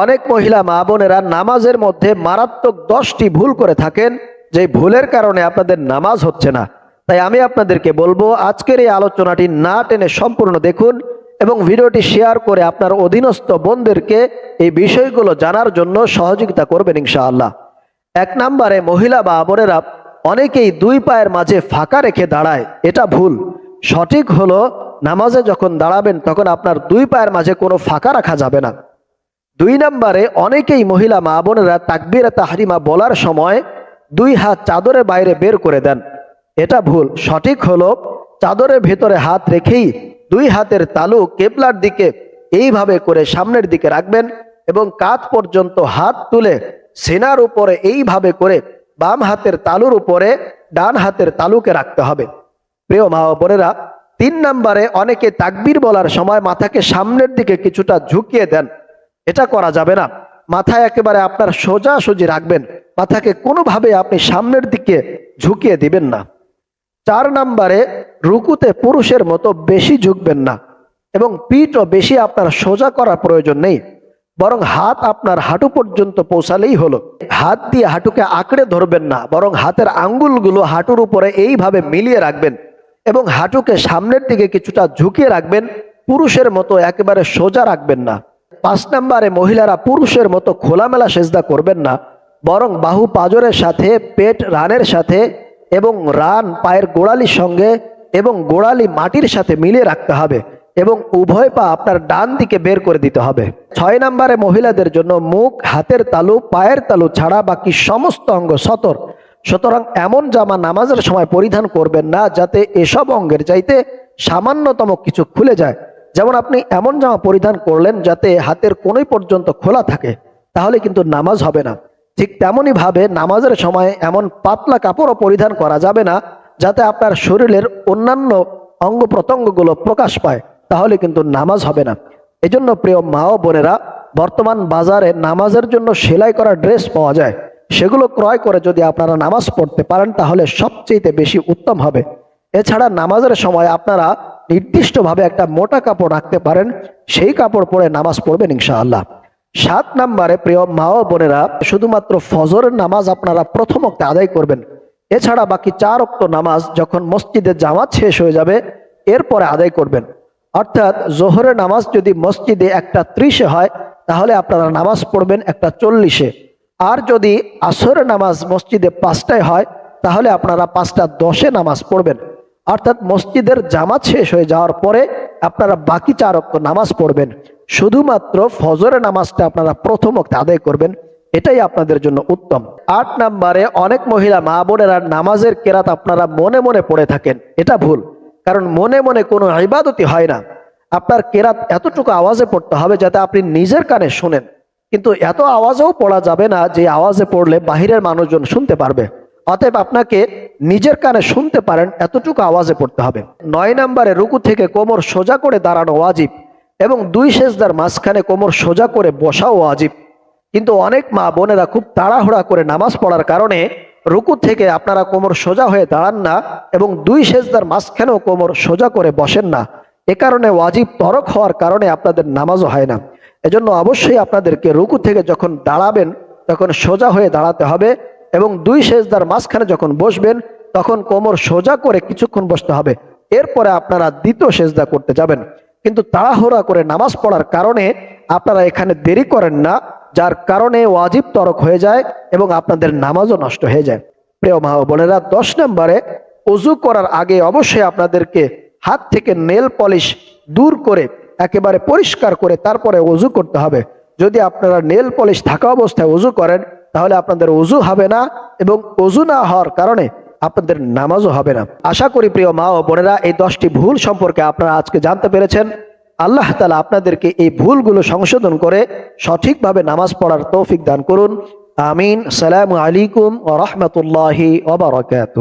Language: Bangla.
অনেক মহিলা মা বোনেরা নামাজের মধ্যে মারাত্মক দশটি ভুল করে থাকেন যে ভুলের কারণে আপনাদের নামাজ হচ্ছে না। তাই আমি আপনাদেরকে বলব, আজকের এই আলোচনাটি না টেনে সম্পূর্ণ দেখুন এবং ভিডিওটি শেয়ার করে আপনার অধীনস্থ বোনদেরকে এই বিষয়গুলো জানার জন্য সহযোগিতা করবেন ইনশাআল্লাহ। এক নম্বরে মহিলা বা বোনেরা অনেকেই দুই পায়ের মাঝে ফাঁকা রেখে দাঁড়ায়, এটা ভুল। সঠিক হলো, নামাজে যখন দাঁড়াবেন তখন আপনার দুই পায়ের মাঝে কোনো ফাঁকা রাখা যাবে না। দুই নম্বরে অনেকেই মহিলা মা বোনেরা তাকবির তাহরিমা বলার সময় দুই হাত চাদরের বাইরে বের করে দেন। এটা ভুল। সঠিক হলো চাদরের ভেতরে হাত রেখেই দুই হাতের তালু কেবলার দিকে এইভাবে করে সামনের দিকে রাখবেন এবং কাঁধ পর্যন্ত হাত তুলে সেনার উপরে এইভাবে করে বাম হাতের তালুর উপরে ডান হাতের তালুকে রাখতে হবে। প্রিয় মা বোনেরা, তিন নম্বরে অনেকে তাকবির বলার সময় মাথাকে সামনের দিকে কিছুটা ঝুঁকিয়ে দেন। এটা করা যাবে না। মাথায় একেবারে আপনার সোজা সুজি রাখবেন। মাথাকে কোনোভাবে আপনি সামনের দিকে ঝুঁকিয়ে দিবেন না। চার নম্বরে রুকুতে পুরুষের মতো বেশি ঝুঁকবেন না এবং পিঠও বেশি আপনার সোজা করার প্রয়োজন নেই। বরং হাত আপনার হাঁটু পর্যন্ত পৌঁছালেই হলো। হাত দিয়ে হাঁটুকে আঁকড়ে ধরবেন না, বরং হাতের আঙ্গুলগুলো হাঁটুর উপরে এইভাবে মিলিয়ে রাখবেন এবং হাঁটুকে সামনের দিকে কিছুটা ঝুঁকিয়ে রাখবেন। পুরুষের মতো একেবারে সোজা রাখবেন না। পাঁচ নম্বরে মহিলারা পুরুষের মতো খোলামেলা সেজদা করবেন না, বরং বাহু পাজরের সাথে, পেট রানের সাথে এবং রান পায়ের গোড়ালির সঙ্গে এবং গোড়ালি মাটির সাথে মিলিয়ে রাখতে হবে এবং উভয় পা আপনার ডান দিকে বের করে দিতে হবে। ছয় নম্বরে মহিলাদের জন্য মুখ, হাতের তালু, পায়ের তালু ছাড়া বাকি সমস্ত অঙ্গ সতর। সুতরাং এমন জামা নামাজের সময় পরিধান করবেন না, যাতে এসব অঙ্গের চাইতে সামান্যতম কিছু খুলে যায়। যেমন আপনি এমন জামা পরিধান করলেন যাতে হাতের কোনোই পর্যন্ত খোলা থাকে, তাহলে কিন্তু নামাজ হবে না। ঠিক তেমনই ভাবে নামাজের সময় এমন পাতলা কাপড়ও পরিধান করা যাবে না, যাতে আপনার শরীরের অন্যান্য অঙ্গ প্রত্যঙ্গগুলো প্রকাশ পায়, তাহলে কিন্তু নামাজ হবে না। এজন্য প্রিয় মা ও বোনেরা, বর্তমান বাজারে নামাজের জন্য সেলাই করা ড্রেস পাওয়া যায়। সেগুলো ক্রয় করে যদি আপনারা নামাজ পড়তে পারেন, তাহলে সবচেয়ে বেশি উত্তম হবে। এছাড়া নামাজের সময় আপনারা নির্দিষ্টভাবে একটা মোটা কাপড় রাখতে পারেন, সেই কাপড় পরে নামাজ পড়বেন ইনশাআল্লাহ। সাত নাম্বারে প্রিয় মা ও বোনেরা, শুধুমাত্র ফজরের নামাজ আপনারা প্রথম অক্তে আদায় করবেন। এছাড়া বাকি চার অক্ত নামাজ যখন মসজিদে জামাত শেষ হয়ে যাবে, এরপরে আদায় করবেন। অর্থাৎ জোহরের নামাজ যদি মসজিদে একটা ত্রিশে হয়, তাহলে আপনারা নামাজ পড়বেন একটা চল্লিশে। আর যদি আসরের নামাজ মসজিদে পাঁচটায় হয়, তাহলে আপনারা পাঁচটা দশে নামাজ পড়বেন। অর্থাৎ মসজিদের জামাত শেষ হয়ে যাওয়ার পরে আপনারা বাকি চার অক্ত নামাজ পড়বেন। শুধুমাত্র ফজরের নামাজটা আপনারা প্রথম অক্তে আদায় করবেন। এটাই আপনাদের জন্য উত্তম। আট নম্বরে অনেক মহিলা মা বোনেরা নামাজের কেরাত আপনারা মনে মনে পড়ে থাকেন। এটা ভুল। কারণ মনে মনে কোনো ইবাদতি হয় না। আপনার কেরাত এতটুকু আওয়াজে পড়তে হবে যাতে আপনি নিজের কানে শোনেন। কিন্তু এত আওয়াজেও পড়া যাবে না যে আওয়াজে পড়লে বাহিরের মানুষজন শুনতে পারবে। অতএব আপনাকে নিজের কানে শুনতে পারেন, এতটুকু আওয়াজে পড়তে হবে। নয় নম্বরে রুকু থেকে কোমর সোজা করে দাঁড়ানো ওয়াজিব এবং দুই সেজদার মাঝখানে কোমর সোজা করে বসাও ওয়াজিব। কিন্তু অনেক মা বোনেরা খুব তাড়াহুড়া করে নামাজ পড়ার কারণে রুকু থেকে আপনারা কোমর সোজা হয়ে দাঁড়ান না এবং দুই সেজদার মাঝখানেও কোমর সোজা করে বসেন না। এ কারণে ওয়াজিব তরক হওয়ার কারণে আপনাদের নামাজও হয় না। এজন্য অবশ্যই আপনাদেরকে রুকু থেকে যখন দাঁড়াবেন, তখন সোজা হয়ে দাঁড়াতে হবে। এবং দুই সেজদার মাঝখানে যখন বসবেন, তখন কোমর সোজা করে কিছুক্ষণ বসতে হবে। এরপরে আপনারা দ্বিতীয় সেজদা করতে যাবেন। কিন্তু তাড়াহুড়া করে নামাজ পড়ার কারণে আপনারা এখানে দেরি করেন না, যার কারণে ওয়াজিব তরক হয়ে যায় এবং আপনাদের নামাজও নষ্ট হয়ে যায়। প্রিয় মা বোনেরা, দশ নম্বরে অজু করার আগে অবশ্যই আপনাদেরকে হাত থেকে নেল পলিশ দূর করে, একেবারে পরিষ্কার করে তারপরে অজু করতে হবে। যদি আপনারা নেল পলিশ থাকা অবস্থায় অজু করেন তাহলে আপনাদের অজু হবে না এবং অজু না হওয়ার কারণে আপনাদের নামাজও হবে না। আশা করি প্রিয় মা ও বোনেরা, এই দশটি ভুল সম্পর্কে আপনারা আজকে জানতে পেরেছেন। আল্লাহ তালা আপনাদেরকে এই ভুলগুলো সংশোধন করে সঠিকভাবে নামাজ পড়ার তৌফিক দান করুন। আমিন। সালাম আলাইকুম ও রহমতুল্লাহি ওবরাকাতুহ